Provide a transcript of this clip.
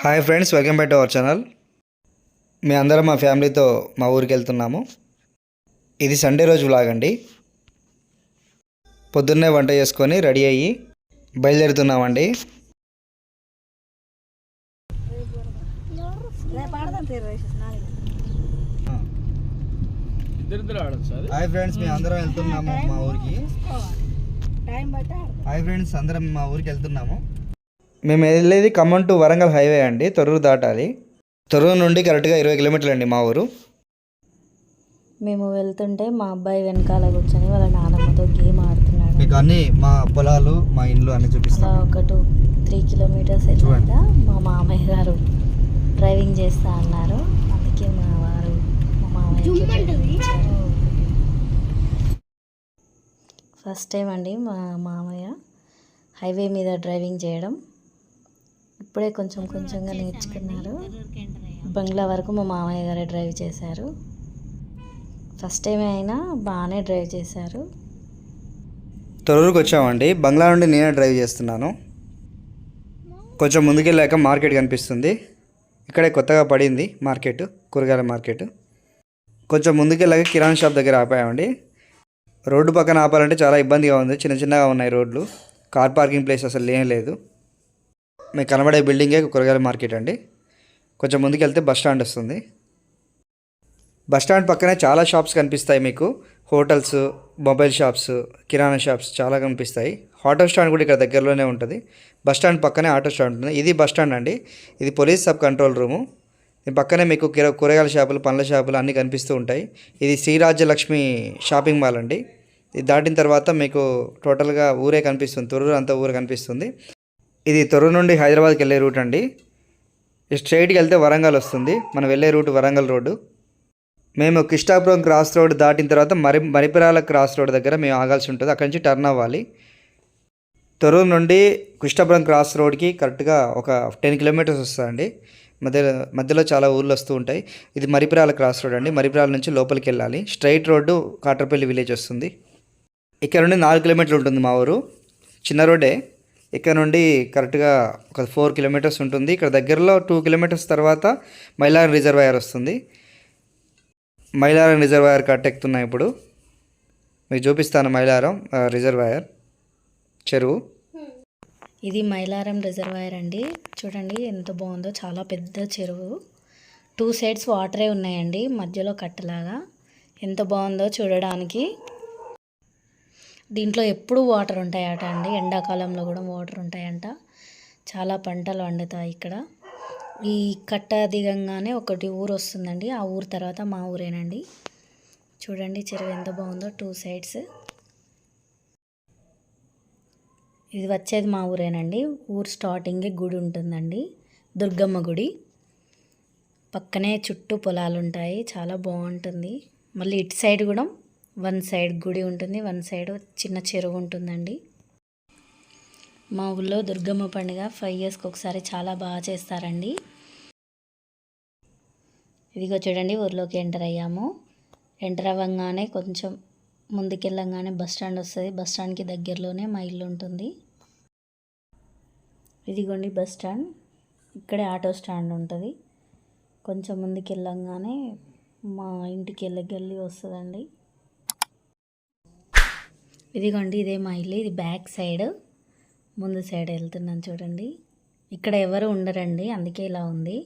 Hi friends welcome back to our channel. మీ అందరం మా ఫ్యామిలీతో మా ఊరికి వెళ్తున్నాము. ఇది సండే రోజు వ్లాగ్ అండి. పొద్దున్నే వంట చేసుకొని రెడీ అయ్యి బయలుదేరుతున్నామండి. హాయ్ ఫ్రెండ్స్ మేము అందరం వెళ్తున్నాము మా ఊరికి. హాయ్ ఫ్రెండ్స్ అందరం మా ఊరికి వెళ్తున్నాము. మేము వెళ్ళేది ఖమ్మం టు వరంగల్ హైవే అండి తొర్రూరు దాటాలి. తొర్రూరు నుండి కరెక్ట్గా ఇరవై కిలోమీటర్లు అండి మా ఊరు. మేము వెళ్తుంటే మా అబ్బాయి వెనకాల కూర్చొని వాళ్ళ నాన్నమ్మతో గేమ్ ఆడుతున్నాడు. మీకు అన్ని మా పొలాలు మా ఇండ్లు అన్ని చూపిస్తాం ఒక టూ త్రీ కిలోమీటర్స్ వెళ్ళాక మా మామయ్య గారు డ్రైవింగ్ చేస్తా అన్నారు. అందుకే మా వారు మా మామయ్య ఫస్ట్ టైం అండి మా మామయ్య హైవే మీద డ్రైవింగ్ చేయడం. ఇప్పుడే కొంచెం కొంచెంగా నేర్చుకున్నారు. బంగ్లా వరకు మా మామయ్య గారే డ్రైవ్ చేశారు. ఫస్ట్ టైం అయినా బాగానే డ్రైవ్ చేశారు. తొర్రూరుకి వచ్చామండి బంగ్లా నుండి నేనే డ్రైవ్ చేస్తున్నాను. కొంచెం ముందుకెళ్ళాక మార్కెట్ కనిపిస్తుంది. ఇక్కడే కొత్తగా పడింది మార్కెట్ కూరగాయల మార్కెట్. కొంచెం ముందుకెళ్ళాక కిరాణా షాప్ దగ్గర ఆపామండి. రోడ్డు పక్కన ఆపాలంటే చాలా ఇబ్బందిగా ఉంది. చిన్న చిన్నగా ఉన్నాయి రోడ్లు. కార్ పార్కింగ్ ప్లేస్ అసలు లేనే లేదు. మీకు కనబడే బిల్డింగే కూరగాయల మార్కెట్ అండి. కొంచెం ముందుకెళ్తే బస్ స్టాండ్ వస్తుంది. బస్ స్టాండ్ పక్కనే చాలా షాప్స్ కనిపిస్తాయి మీకు. హోటల్స్ మొబైల్ షాప్స్ కిరాణా షాప్స్ చాలా కనిపిస్తాయి. ఆటో స్టాండ్ కూడా ఇక్కడ దగ్గరలోనే ఉంటుంది. బస్ స్టాండ్ పక్కనే ఆటో స్టాండ్ ఉంటుంది. ఇది బస్ స్టాండ్ అండి. ఇది పోలీస్ సబ్ కంట్రోల్ రూము. దీని పక్కనే మీకు కూరగాయల షాపులు పండ్ల షాపులు అన్నీ కనిపిస్తూ ఉంటాయి. ఇది శ్రీరాజ్యలక్ష్మి షాపింగ్ మాల్ అండి. ఇది దాటిన తర్వాత మీకు టోటల్గా ఊరే కనిపిస్తుంది. తొర్రూరు అంతా ఊరు కనిపిస్తుంది. ఇది తొర్రూరు నుండి హైదరాబాద్కి వెళ్ళే రూట్ అండి. స్ట్రైట్కి వెళ్తే వరంగల్ వస్తుంది. మనం వెళ్ళే రూట్ వరంగల్ రోడ్డు. మేము కిష్టాపురం క్రాస్ రోడ్ దాటిన తర్వాత మరి మరిపిరాల క్రాస్ రోడ్ దగ్గర మేము ఆగాల్సి ఉంటుంది. అక్కడి నుంచి టర్న్ అవ్వాలి. తొరూరు నుండి కృష్ణాపురం క్రాస్ రోడ్కి కరెక్ట్గా ఒక టెన్ కిలోమీటర్స్ వస్తుందండి. మధ్య మధ్యలో చాలా ఊర్లు వస్తూ ఉంటాయి. ఇది మరిపిరాల క్రాస్ రోడ్ అండి. మరిపిరాల నుంచి లోపలికి వెళ్ళాలి. స్ట్రైట్ రోడ్డు కాటర్పల్లి విలేజ్ వస్తుంది. ఇక్కడ నుండి నాలుగు కిలోమీటర్లు ఉంటుంది మా ఊరు. చిన్న రోడ్డే. ఇక్కడ నుండి కరెక్ట్గా ఒక ఫోర్ కిలోమీటర్స్ ఉంటుంది. ఇక్కడ దగ్గరలో టూ కిలోమీటర్స్ తర్వాత మైలారం రిజర్వాయర్ వస్తుంది. మైలారం రిజర్వాయర్ కట్టెక్కుతున్నాయి ఇప్పుడు. మీకు చూపిస్తాను మైలారం రిజర్వాయర్. చెరువు. ఇది మైలారం రిజర్వాయర్ అండి. చూడండి ఎంత బాగుందో చాలా పెద్ద చెరువు. టూ సైడ్స్ వాటరే ఉన్నాయండి మధ్యలో కట్టలాగా. ఎంత బాగుందో చూడడానికి. దీంట్లో ఎప్పుడు వాటర్ ఉంటాయట అండి. ఎండాకాలంలో కూడా వాటర్ ఉంటాయంట. చాలా పంటలు వండుతాయి ఇక్కడ. ఈ కట్ట దిగంగానే ఒకటి ఊరు వస్తుందండి. ఆ ఊరు తర్వాత మా ఊరేనండి. చూడండి చెరువు ఎంత బాగుందో టూ సైడ్స్. ఇది వచ్చేది మా ఊరేనండి. ఊరు స్టార్టింగే గుడి ఉంటుందండి. దుర్గమ్మ గుడి. పక్కనే చుట్టూ పొలాలు ఉంటాయి. చాలా బాగుంటుంది. మళ్ళీ ఇటు సైడ్ కూడా వన్ సైడ్ గుడి ఉంటుంది వన్ సైడ్ చిన్న చెరువు ఉంటుందండి. మా ఊళ్ళో దుర్గమ్మ పండుగ ఫైవ్ ఇయర్స్కి ఒకసారి చాలా బాగా చేస్తారండి. ఇదిగో చూడండి ఊర్లోకి ఎంటర్ అయ్యాము. ఎంటర్ అవ్వగానే కొంచెం ముందుకెళ్ళంగానే బస్ స్టాండ్ వస్తుంది. బస్ స్టాండ్కి దగ్గరలోనే మా ఇల్లు ఉంటుంది. ఇదిగోండి బస్ స్టాండ్. ఇక్కడే ఆటో స్టాండ్ ఉంటుంది. కొంచెం ముందుకెళ్ళంగానే మా ఇంటికి వెళ్ళగల్లి వస్తుందండి. ఇదిగోండి ఇదే మా ఇల్లు. ఇది బ్యాక్ సైడ్. ముందు సైడ్ వెళ్తున్నాను చూడండి. ఇక్కడ ఎవరు ఉండరండి అందుకే ఇలా ఉంది.